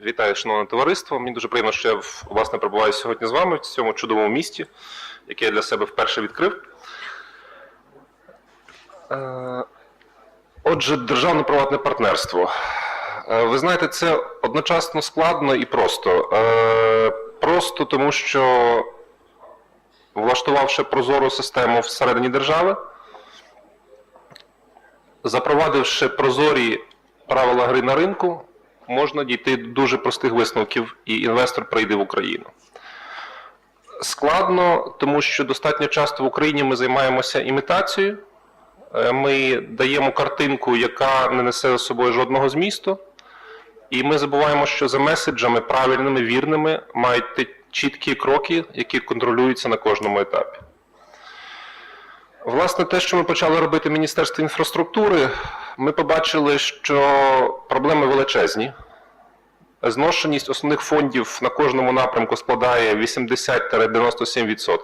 Вітаю, шановне товариство. Мені дуже приємно, що я власне перебуваю сьогодні з вами в цьому чудовому місті, яке я для себе вперше відкрив. Е, Отже, державно-приватне партнерство. Е, Ви знаєте, це одночасно складно і просто. Е, Просто тому, що влаштувавши прозору систему всередині держави, запровадивши прозорі правила гри на ринку, можна дійти до дуже простих висновків, і інвестор прийде в Україну. Складно, тому що достатньо часто в Україні ми займаємося імітацією. Е, Ми даємо картинку, яка не несе за собою жодного змісту. І ми забуваємо, що за меседжами правильними, вірними мають чіткі кроки, які контролюються на кожному етапі. Власне, те, що ми почали робити в Міністерстві інфраструктури, ми побачили, що проблеми величезні. Зношеність основних фондів на кожному напрямку складає 80-97%.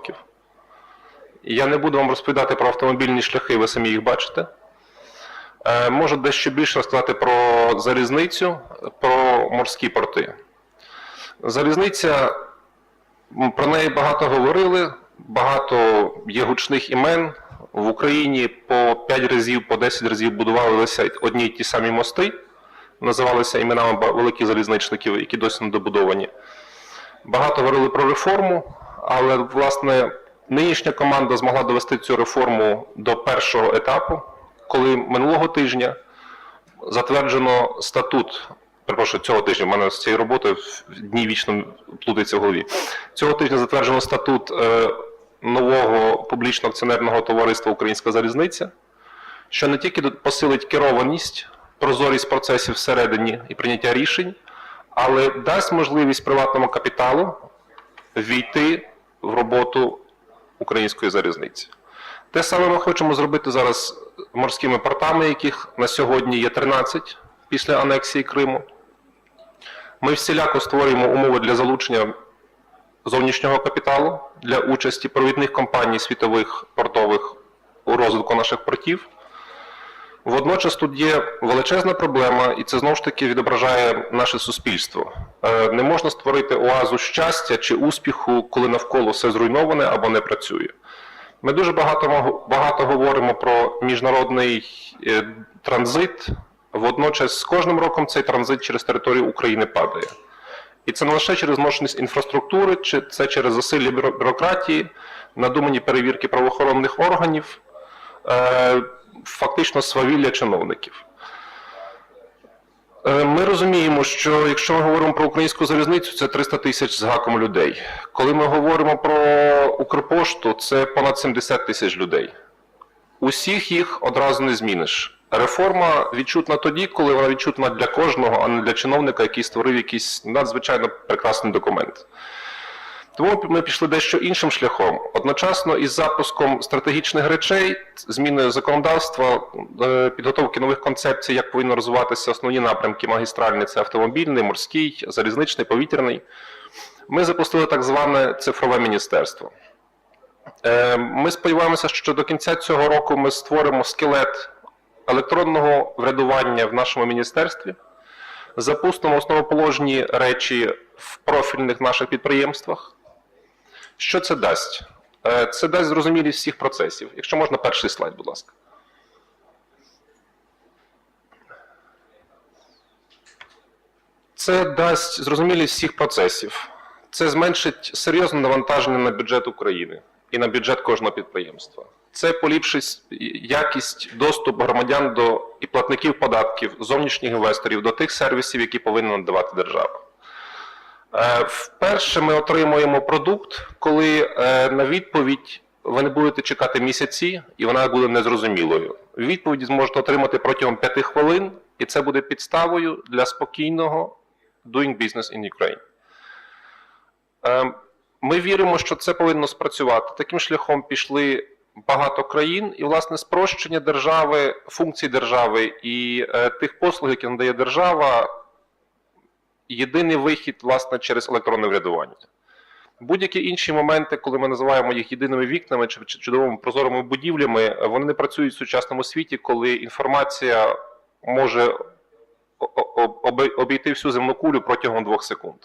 Я не буду вам розповідати про автомобільні шляхи, ви самі їх бачите. Е, Можу дещо більше розказати про залізницю, про морські порти. Залізниця, про неї багато говорили, багато є гучних імен. В Україні по 5 разів, по 10 разів будувалися одні й ті самі мости, називалися іменами великих залізничників, які досі не добудовані. Багато говорили про реформу, але власне нинішня команда змогла довести цю реформу до першого етапу, коли минулого тижня затверджено статут. Перепрошую, цього тижня в мене з цією роботою в дні вічно плутається в голові. Цього тижня затверджено статут е, нового публічного акціонерного товариства Українська залізниця, що не тільки посилить керованість, прозорість процесів всередині і прийняття рішень, але дасть можливість приватному капіталу війти в роботу української залізниці. Те саме ми хочемо зробити зараз морськими портами, яких на сьогодні є 13 після анексії Криму. Ми всіляко створюємо умови для залучення зовнішнього капіталу для участі провідних компаній світових портових у розвитку наших портів. Водночас тут є величезна проблема, і це знову ж таки відображає наше суспільство. Е, Не можна створити оазу щастя чи успіху, коли навколо все зруйноване або не працює. Ми дуже багато, багато говоримо про міжнародний е, транзит. Водночас з кожним роком цей транзит через територію України падає. І це не лише через зношеність інфраструктури, чи це через засилля бюрократії, надумані перевірки правоохоронних органів, е, фактично свавілля чиновників. Е, Ми розуміємо, що якщо ми говоримо про українську залізницю, це 300 тисяч з гаком людей. Коли ми говоримо про Укрпошту, це понад 70 тисяч людей. Усіх їх одразу не зміниш. Реформа відчутна тоді, коли вона відчутна для кожного, а не для чиновника, який створив якийсь надзвичайно прекрасний документ. Тому ми пішли дещо іншим шляхом. Одночасно із запуском стратегічних речей, зміною законодавства, е, підготовки нових концепцій, як повинні розвиватися основні напрямки магістральні це автомобільний, морський, залізничний, повітряний. Ми запустили так зване цифрове міністерство. Е, Ми сподіваємося, що до кінця цього року ми створимо скелет електронного врядування в нашому міністерстві, запустимо основоположні речі в профільних наших підприємствах. Що це дасть? Е, Це дасть зрозумілість всіх процесів. Якщо можна, перший слайд, будь ласка. Це дасть зрозумілість всіх процесів. Це зменшить серйозне навантаження на бюджет України і на бюджет кожного підприємства. Це поліпшить якість доступу громадян до і платників податків, зовнішніх інвесторів до тих сервісів, які повинна надавати держава. Е, Вперше ми отримуємо продукт, коли е, на відповідь ви не будете чекати місяці, і вона буде незрозумілою. Відповідь зможете отримати протягом 5 хвилин, і це буде підставою для спокійного doing business in Ukraine. Ми віримо, що це повинно спрацювати. Таким шляхом пішли багато країн, і, власне, спрощення держави, функцій держави і е, тих послуг, які надає держава, єдиний вихід, власне, через електронне врядування. Будь-які інші моменти, коли ми називаємо їх єдиними вікнами чи чудовими прозорими будівлями, вони не працюють в сучасному світі, коли інформація може обійти всю земну кулю протягом двох секунд.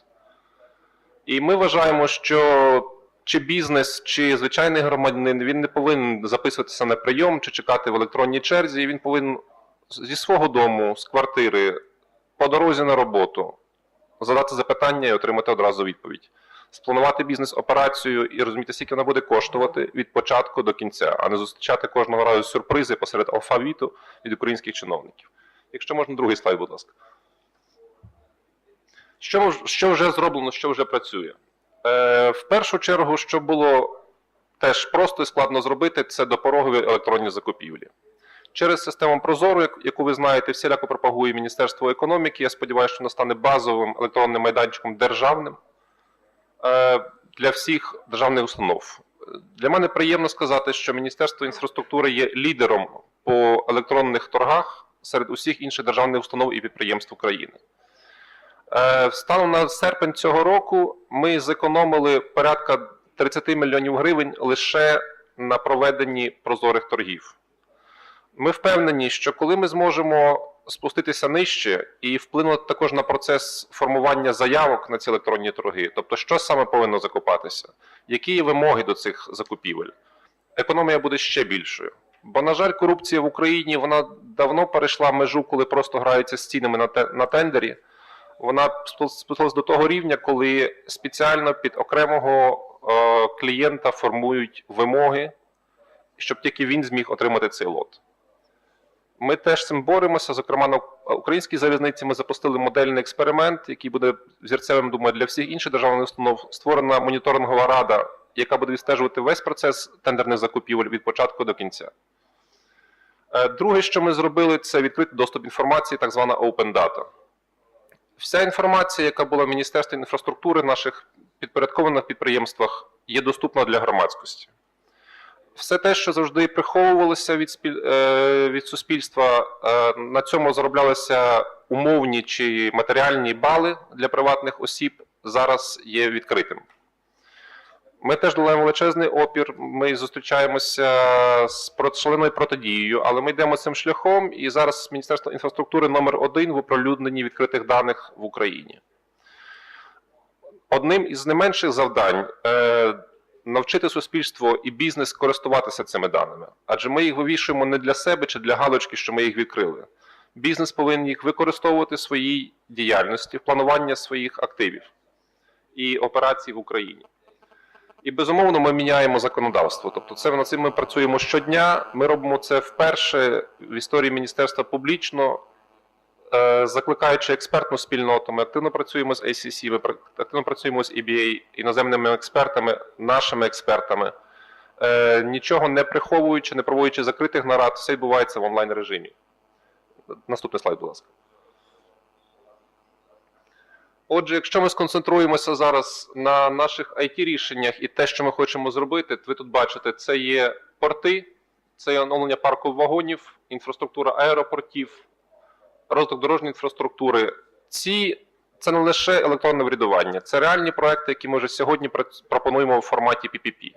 І ми вважаємо, що чи бізнес, чи звичайний громадянин він не повинен записуватися на прийом чи чекати в електронній черзі. Він повинен зі свого дому, з квартири, по дорозі на роботу задати запитання і отримати одразу відповідь. Спланувати бізнес-операцію і розуміти, скільки вона буде коштувати від початку до кінця, а не зустрічати кожного разу сюрпризи посеред алфавіту від українських чиновників. Якщо можна, другий слайд, будь ласка. Що, що вже зроблено, що вже працює? Е, в першу чергу, що було теж просто і складно зробити, це допорогові електронні закупівлі. Через систему Прозору, яку ви знаєте, всіляко пропагує Міністерство економіки. Я сподіваюся, що вона стане базовим електронним майданчиком державним е, для всіх державних установ. Для мене приємно сказати, що Міністерство інфраструктури є лідером по електронних торгах серед усіх інших державних установ і підприємств України. Е, Станом на серпень цього року ми зекономили порядка 30 мільйонів гривень лише на проведенні прозорих торгів. Ми впевнені, що коли ми зможемо спуститися нижче і вплинути також на процес формування заявок на ці електронні торги, тобто що саме повинно закупатися, які є вимоги до цих закупівель, економія буде ще більшою. Бо, на жаль, корупція в Україні вона давно перейшла межу, коли просто граються з цінами на, те- на тендері. Вона спу- спустилась до того рівня, коли спеціально під окремого е, клієнта формують вимоги, щоб тільки він зміг отримати цей лот. Ми теж з цим боремося. Зокрема, на українській залізниці ми запустили модельний експеримент, який буде взірцевим, думаю, для всіх інших державних установ. Створена моніторингова рада, яка буде відстежувати весь процес тендерних закупівель від початку до кінця. Е, Друге, що ми зробили, це відкритий доступ інформації, так звана Open Data. Вся інформація, яка була в Міністерстві інфраструктури, в наших підпорядкованих підприємствах, є доступна для громадськості все те, що завжди приховувалося від, спіль... е, від суспільства, е, на цьому зароблялися умовні чи матеріальні бали для приватних осіб, зараз є відкритим. Ми теж долаємо величезний опір. Ми зустрічаємося з шаленою протидією, але ми йдемо цим шляхом, і зараз Міністерство інфраструктури номер один в оприлюдненні відкритих даних в Україні. Одним із не менших завдань е, навчити суспільство і бізнес користуватися цими даними, адже ми їх вивішуємо не для себе чи для галочки, що ми їх відкрили. Бізнес повинен їх використовувати в своїй діяльності, в плануванні своїх активів і операцій в Україні. І безумовно, ми міняємо законодавство. Тобто, це над цим ми працюємо щодня. Ми робимо це вперше в історії міністерства публічно, е, закликаючи експертну спільноту. Ми активно працюємо з ACC, ми активно працюємо з EBA, іноземними експертами, нашими експертами. Е, Нічого не приховуючи, не проводячи закритих нарад, все відбувається в онлайн режимі. Наступний слайд, будь ласка. Отже, якщо ми сконцентруємося зараз на наших it рішеннях і те, що ми хочемо зробити, ви тут бачите, це є порти, це є оновлення парку вагонів, інфраструктура аеропортів, розвиток дорожньої інфраструктури. Ці це не лише електронне врядування, це реальні проекти, які ми вже сьогодні пропонуємо в форматі PPP.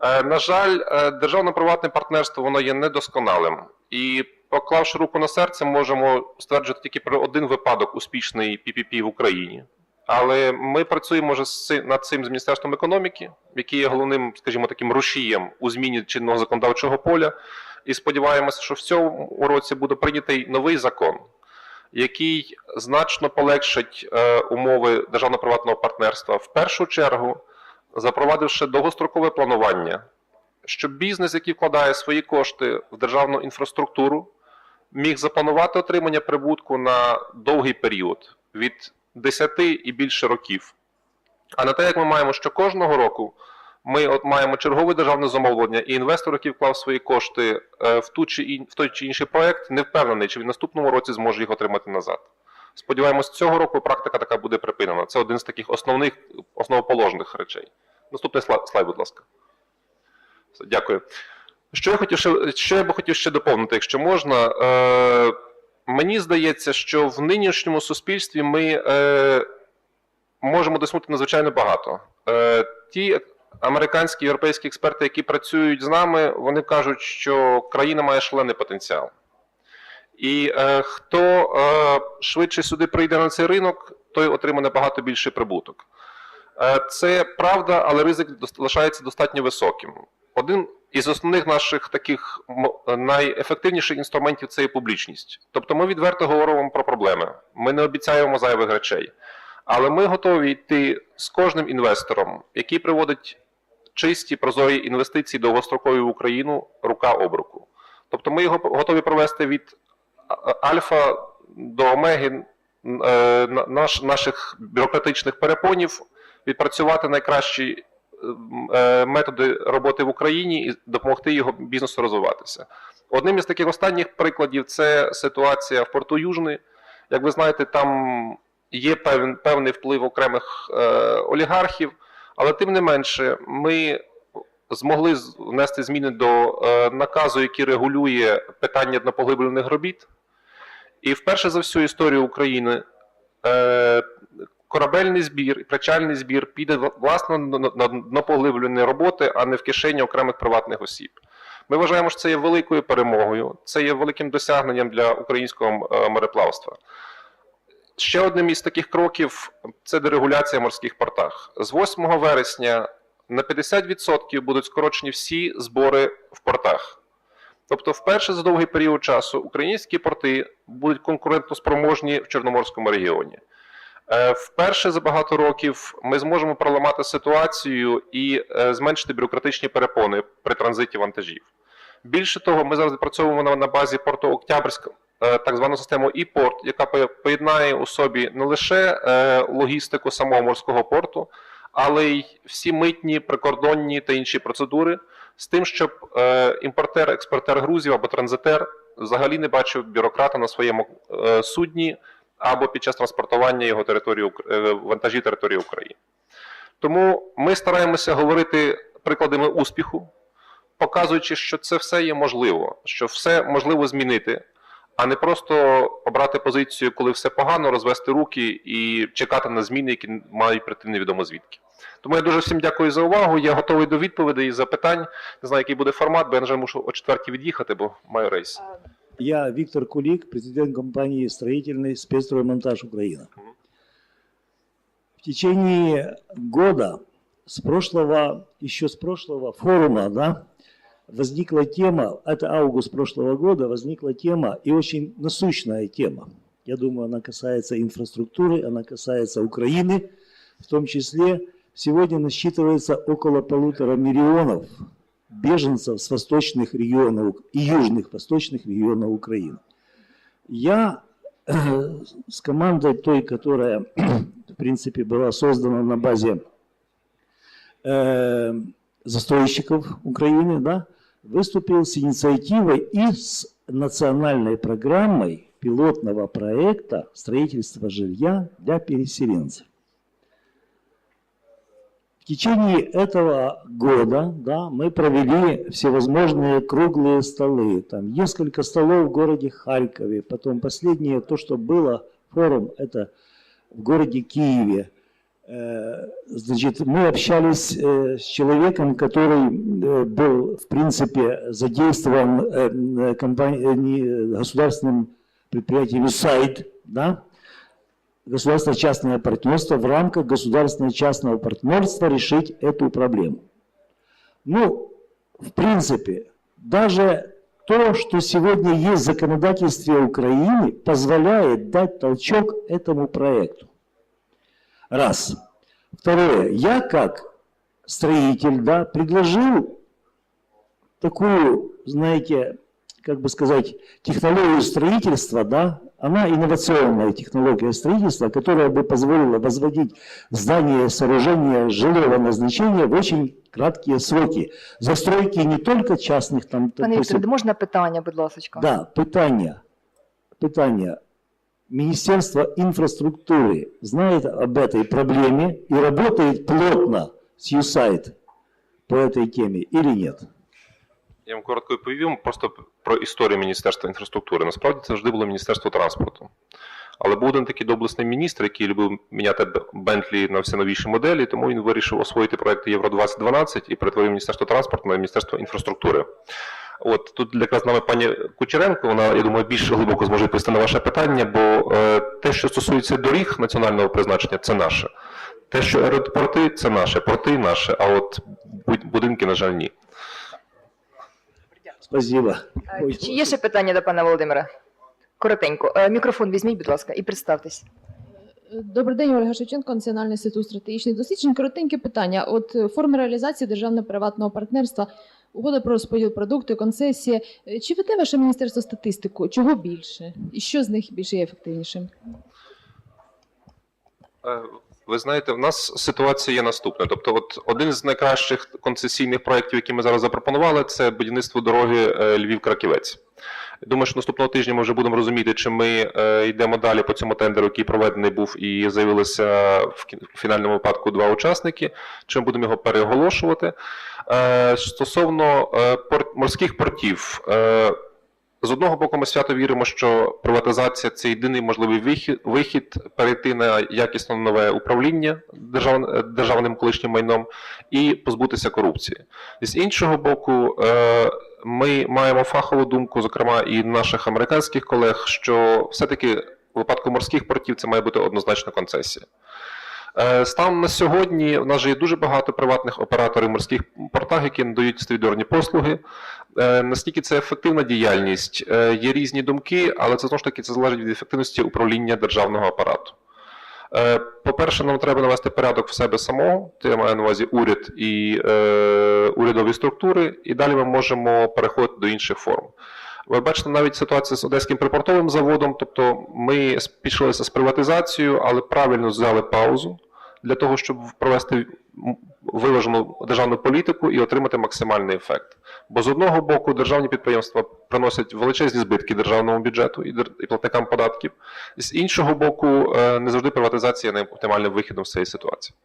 Е, На жаль, е, державно-приватне партнерство воно є недосконалим. І поклавши руку на серце, можемо стверджувати тільки про один випадок успішний PPP в Україні. Але ми працюємо вже над цим з Міністерством економіки, який є головним, скажімо, таким рушієм у зміні чинного законодавчого поля. І сподіваємося, що в цьому році буде прийнятий новий закон, який значно полегшить е, умови державно-приватного партнерства. В першу чергу, запровадивши довгострокове планування, щоб бізнес, який вкладає свої кошти в державну інфраструктуру, міг запланувати отримання прибутку на довгий період від 10 і більше років. А не те, як ми маємо, що кожного року ми от маємо чергове державне замовлення, і інвестор, який вклав свої кошти е, в, ту чи ін, в той чи інший проект, не впевнений, чи він наступному році зможе їх отримати назад. Сподіваємось, цього року практика така буде припинена. Це один з таких основних основоположних речей. Наступний слайд будь ласка. Дякую. Що я хотів ще, що я би хотів ще доповнити, якщо можна. Е, мені здається, що в нинішньому суспільстві ми е, можемо досягнути надзвичайно багато. Е, ті американські європейські експерти, які працюють з нами, вони кажуть, що країна має шалений потенціал. І е, хто е, швидше сюди прийде на цей ринок, той отримає набагато більший прибуток. Е, це правда, але ризик дос- лишається достатньо високим. Один із основних наших таких найефективніших інструментів це є публічність. Тобто ми відверто говоримо про проблеми. Ми не обіцяємо зайвих речей. Але ми готові йти з кожним інвестором, який приводить чисті прозорі інвестиції довгострокові в Україну рука об руку. Тобто ми його готові провести від альфа до омеги е, на- наш, наших бюрократичних перепонів, відпрацювати найкращі методи роботи в Україні і допомогти його бізнесу розвиватися. Одним із таких останніх прикладів це ситуація в порту Южний. Як ви знаєте, там є певен, певний вплив окремих е, олігархів, але тим не менше, ми змогли внести зміни до е, наказу, який регулює питання днопоглиблених робіт. І вперше за всю історію України е, корабельний збір і причальний збір піде вла- власно на днопоглиблені роботи, а не в кишені окремих приватних осіб. Ми вважаємо, що це є великою перемогою, це є великим досягненням для українського е, мореплавства. Ще одним із таких кроків це дерегуляція в морських портах. З 8 вересня на 50% будуть скорочені всі збори в портах. Тобто, вперше за довгий період часу українські порти будуть конкурентоспроможні в Чорноморському регіоні. Е, Вперше за багато років ми зможемо проламати ситуацію і е, зменшити бюрократичні перепони при транзиті вантажів. Більше того, ми зараз відпрацьовуємо на- базі порту Октябрьськ е, так звану систему e-порт, яка поєднає у собі не лише логістику самого морського порту, але й всі митні, прикордонні та інші процедури з тим, щоб імпортер, експортер грузів або транзитер взагалі не бачив бюрократа на своєму судні або під час транспортування його території е, території України. Тому ми стараємося говорити прикладами успіху, показуючи, що це все є можливо, що все можливо змінити, а не просто обрати позицію, коли все погано, розвести руки і чекати на зміни, які мають прийти невідомо звідки. Тому я дуже всім дякую за увагу. Я готовий до відповідей і запитань. Не знаю, який буде формат, бо я вже мушу о четвертій від'їхати, бо маю рейс. Я Виктор Кулик, президент компании «Строительный спецстроймонтаж Украина». В течение года, с прошлого, еще с прошлого форума, да, возникла тема, это август прошлого года, возникла тема и очень насущная тема. Я думаю, она касается инфраструктуры, она касается Украины, в том числе сегодня насчитывается около полутора миллионов беженцев с восточных регионов и южных восточных регионов Украины. Я э, с командой той, которая, в принципе, была создана на базе э, застройщиков Украины, да, выступил с инициативой и с национальной программой пилотного проекта строительства жилья для переселенцев. В течение этого года да, мы провели всевозможные круглые столы. Там несколько столов в городе Харькове. Потом последнее, то, что было, форум, это в городе Киеве. Э, Значит, мы общались э, с человеком, который э, был, в принципе, задействован м, компани- не- государственным предприятием «Сайт», да, государственно-частное партнерство в рамках государственно-частного партнерства решить эту проблему. Ну, в принципе, даже то, что сегодня есть в законодательстве Украины, позволяет дать толчок этому проекту. Раз. Второе. Я как строитель, да, предложил такую, знаете, как бы сказать, технологию строительства, да, она инновационная технология строительства, которая бы позволила возводить здания, сооружения жилого назначения в очень краткие сроки. Застройки не только частных там, Пане допустим, Вікторе, можна питання, будь ласка? да, питання. Питання. Министерство инфраструктуры знает об этой проблеме и работает плотно с USAID по этой теме или нет? Я вам коротко відповім просто про історію Міністерства інфраструктури. Насправді це завжди було Міністерство транспорту. Але був один такий доблесний міністр, який любив міняти Бентлі на все новіші моделі, тому він вирішив освоїти проект Євро 2012 і перетворив Міністерство транспорту на Міністерство інфраструктури. От тут якраз з нами пані Кучеренко, вона, я думаю, більш глибоко зможе відповісти на ваше питання, бо е, те, що стосується доріг національного призначення, це наше. Те, що аеропорти, це наше, порти наше, а от будинки, на жаль, ні. Спасибо. Е, Ой, Чи є ще питання до пана Володимира? Коротенько. Е, Мікрофон візьміть, будь ласка, і представтесь. Добрий день, Ольга Шевченко, Національний інститут стратегічних досліджень. Коротеньке питання. От е, форми реалізації державно-приватного партнерства, угода про розподіл продукту, концесія. Е, Чи веде ваше міністерство статистику? Чого більше? І що з них більше є ефективнішим? Ви знаєте, в нас ситуація є наступна. Тобто, от один з найкращих концесійних проєктів, які ми зараз запропонували, це будівництво дороги е, Львів-Краківець. Думаю, що наступного тижня ми вже будемо розуміти, чи ми е, йдемо далі по цьому тендеру, який проведений був, і з'явилися в фінальному випадку два учасники, чи ми будемо його переголошувати. Е, стосовно морських портів, з одного боку, ми свято віримо, що приватизація це єдиний можливий вихід, вихід перейти на якісно нове управління держав, державним колишнім майном і позбутися корупції. З іншого боку, е, ми маємо фахову думку, зокрема і наших американських колег, що все-таки в випадку морських портів це має бути однозначно концесія. Е, Станом на сьогодні в нас же є дуже багато приватних операторів в морських портах, які надають стовідорні послуги. Е, Наскільки це ефективна діяльність? Е, Є різні думки, але це знову ж таки це залежить від ефективності управління державного апарату. По-перше, нам треба навести порядок в себе самого, я маю на увазі уряд і е, урядові структури, і далі ми можемо переходити до інших форм. Ви бачите навіть ситуацію з Одеським припортовим заводом, тобто ми пішли з приватизацією, але правильно взяли паузу для того, щоб провести виважену державну політику і отримати максимальний ефект. Бо з одного боку державні підприємства приносять величезні збитки державному бюджету і, платникам податків, з іншого боку, е, не завжди приватизація є оптимальним вихідом з цієї ситуації.